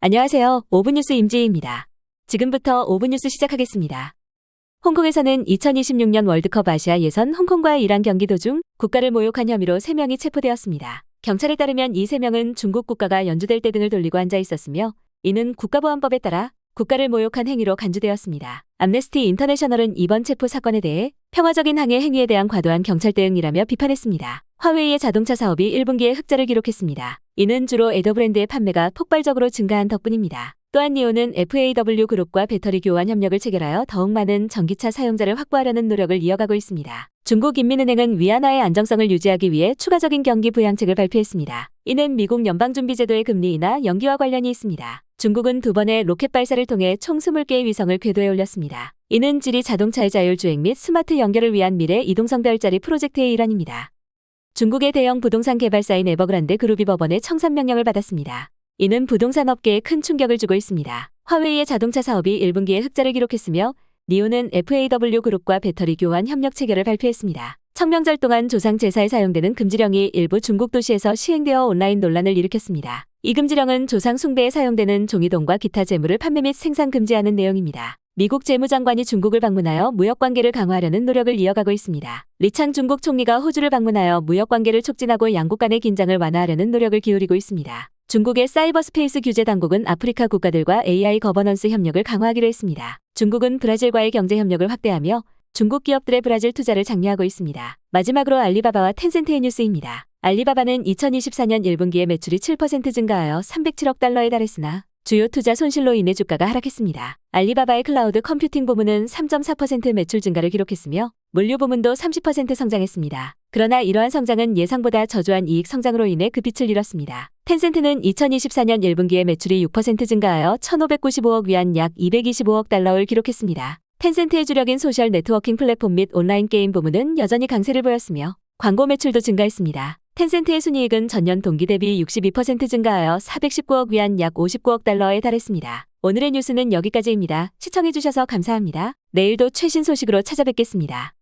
안녕하세요. 오브뉴스 임지희입니다. 지금부터 오브뉴스 시작하겠습니다. 홍콩에서는 2026년 월드컵 아시아 예선 홍콩과의 이란 경기 도중 국가를 모욕한 혐의로 3명이 체포되었습니다. 경찰에 따르면 이 3명은 중국 국가가 연주될 때 등을 돌리고 앉아 있었으며 이는 국가보안법에 따라 국가를 모욕한 행위로 간주되었습니다. 암네스티 인터내셔널은 이번 체포 사건에 대해 평화적인 항해 행위에 대한 과도한 경찰 대응이라며 비판했습니다. 화웨이의 자동차 사업이 1분기에 흑자를 기록했습니다. 이는 주로 에더 브랜드의 판매가 폭발적으로 증가한 덕분입니다. 또한 니오는 FAW 그룹과 배터리 교환 협력을 체결하여 더욱 많은 전기차 사용자를 확보하려는 노력을 이어가고 있습니다. 중국인민은행은 위안화의 안정성을 유지하기 위해 추가적인 경기 부양책을 발표했습니다. 이는 미국 연방준비제도의 금리 인하 연기와 관련이 있습니다. 중국은 두 번의 로켓 발사를 통해 총 20개의 위성을 궤도에 올렸습니다. 이는 지리 자동차의 자율주행 및 스마트 연결을 위한 미래 이동성 별자리 프로젝트의 일환입니다. 중국의 대형 부동산 개발사인 에버그란데 그룹이 법원의 청산 명령을 받았습니다. 이는 부동산 업계에 큰 충격을 주고 있습니다. 화웨이의 자동차 사업이 1분기에 흑자를 기록했으며 니오는 FAW 그룹과 배터리 교환 협력 체결을 발표했습니다. 청명절 동안 조상 제사에 사용되는 금지령이 일부 중국 도시에서 시행되어 온라인 논란을 일으켰습니다. 이 금지령은 조상 숭배에 사용되는 종이동과 기타 재물을 판매 및 생산 금지하는 내용입니다. 미국 재무장관이 중국을 방문하여 무역 관계를 강화하려는 노력을 이어가고 있습니다. 리창 중국 총리가 호주를 방문하여 무역 관계를 촉진하고 양국 간의 긴장을 완화하려는 노력을 기울이고 있습니다. 중국의 사이버 스페이스 규제 당국은 아프리카 국가들과 AI 거버넌스 협력을 강화하기로 했습니다. 중국은 브라질과의 경제 협력을 확대하며 중국 기업들의 브라질 투자를 장려하고 있습니다. 마지막으로 알리바바와 텐센트의 뉴스입니다. 알리바바는 2024년 1분기에 매출이 7% 증가하여 307억 달러에 달했으나 주요 투자 손실로 인해 주가가 하락했습니다. 알리바바의 클라우드 컴퓨팅 부문은 3.4% 매출 증가를 기록했으며 물류 부문도 30% 성장했습니다. 그러나 이러한 성장은 예상보다 저조한 이익 성장으로 인해 그 빛을 잃었습니다. 텐센트는 2024년 1분기에 매출이 6% 증가하여 1,595억 위안 약 225억 달러를 기록했습니다. 텐센트의 주력인 소셜 네트워킹 플랫폼 및 온라인 게임 부문은 여전히 강세를 보였으며 광고 매출도 증가했습니다. 텐센트의 순이익은 전년 동기 대비 62% 증가하여 419억 위안 약 59억 달러에 달했습니다. 오늘의 뉴스는 여기까지입니다. 시청해주셔서 감사합니다. 내일도 최신 소식으로 찾아뵙겠습니다.